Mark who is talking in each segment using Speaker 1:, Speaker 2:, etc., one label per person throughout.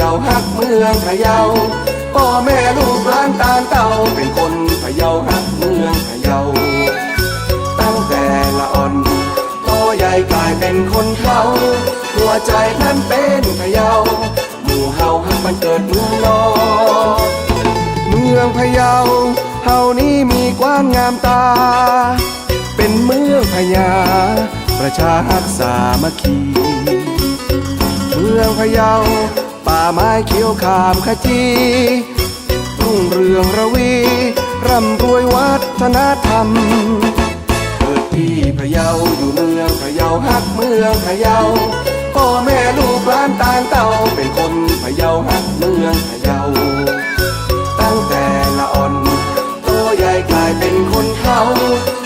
Speaker 1: ยาฮักเมืองพะเยาพ่อแม่ลูกหลานตาลเต่าเป็นคนพะเยาฮักเมืองพะเยาตั้งแต่ละอ่อนโตใหญ่กลายเป็นคนเขาหัวใจนั้นเป็นพะเยาหมู่เฮาฮักมันเกิดเมืองนอเมืองพะเยาเฮานี้มีกว้างงามตา เป็นเมืองพญาประชาฮักสามัคคีเมืองพะเยา ไม้เขียวขามขจีรุ่งเรืองระวีร่ำรวยวัฒนธรรม เกิดที่พะเยาอยู่เมืองพะเยาฮักเมืองพะเยาพ่อแม่ลูกหลานต่างเต่าเป็นคนพะเยาฮักเมืองพะเยาตั้งแต่ละอ่อนโตใหญ่กลายเป็นคนเขา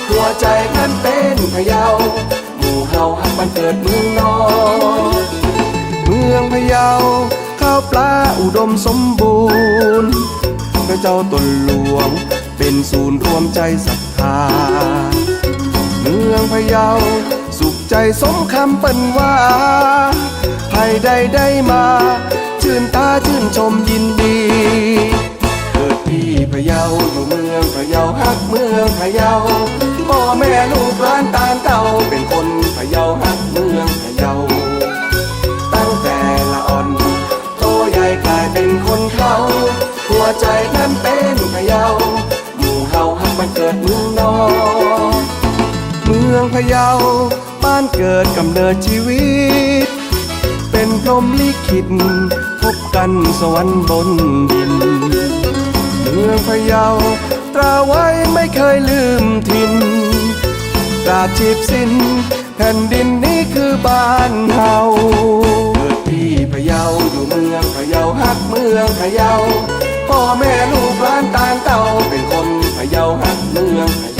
Speaker 1: หัวใจนั้นเป็นพะเยาหมู่เฮาฮักมันเกิดเมืองนอนเมืองพะเยาาวปลาอุดมสมบูรณ์พระเจ้าตนหลวง เป็นศูนย์รวมใจศรัทธา เมืองพะเยา สุขใจสมคำเปิ้นว่าภัยใดได้มา ชื่นตาชื่นชมยินดี เกิดที่พะเยาอยู่เมืองพะเยาฮักเมืองพะเยา ใจนั้นเป็นพะเยาหมู่เฮาฮักมันเกิดเมืองนอนเมืองพะเยาบ้านเกิดกำเนิดชีวิต เป็นพรหมลิขิตพบกันสวรรค์บนดิน เมืองพะเยาตราไว้ไม่เคยลืมถิ่นตราชีพสิ้นแผ่นดินนี้คือบ้านเฮาเกิดที่พะเยาอยู่เมืองพะเยาฮักเมืองพะเยา พ่อแม่ลูกหลานต่างเต่าเป็นคนพะเยาฮักเมือง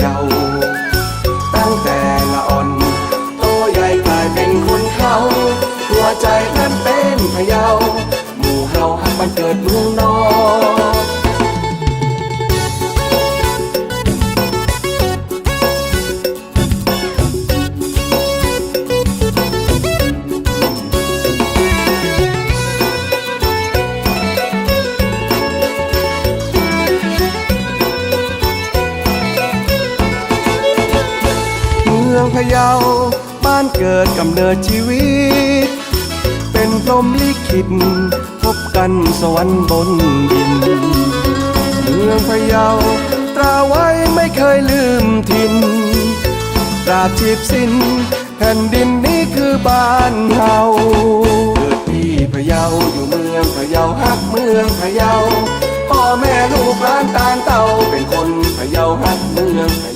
Speaker 1: องพะเยา บ้านเกิดกำเนิดชีวิต เป็นพรหมลิขิตพบกันสวรรค์บนดิน เมืองพะเยา ตราไว้ไม่เคยลืมถิ่นตราชีพสิ้น แผ่นดินนี้คือบ้านเฮาเกิดที่พะเยาอยู่เมืองพะเยาฮักเมืองพะเยาพ่อแม่ลูกหลานตางเต่าเป็นคนพะเยาฮักเมืองพะ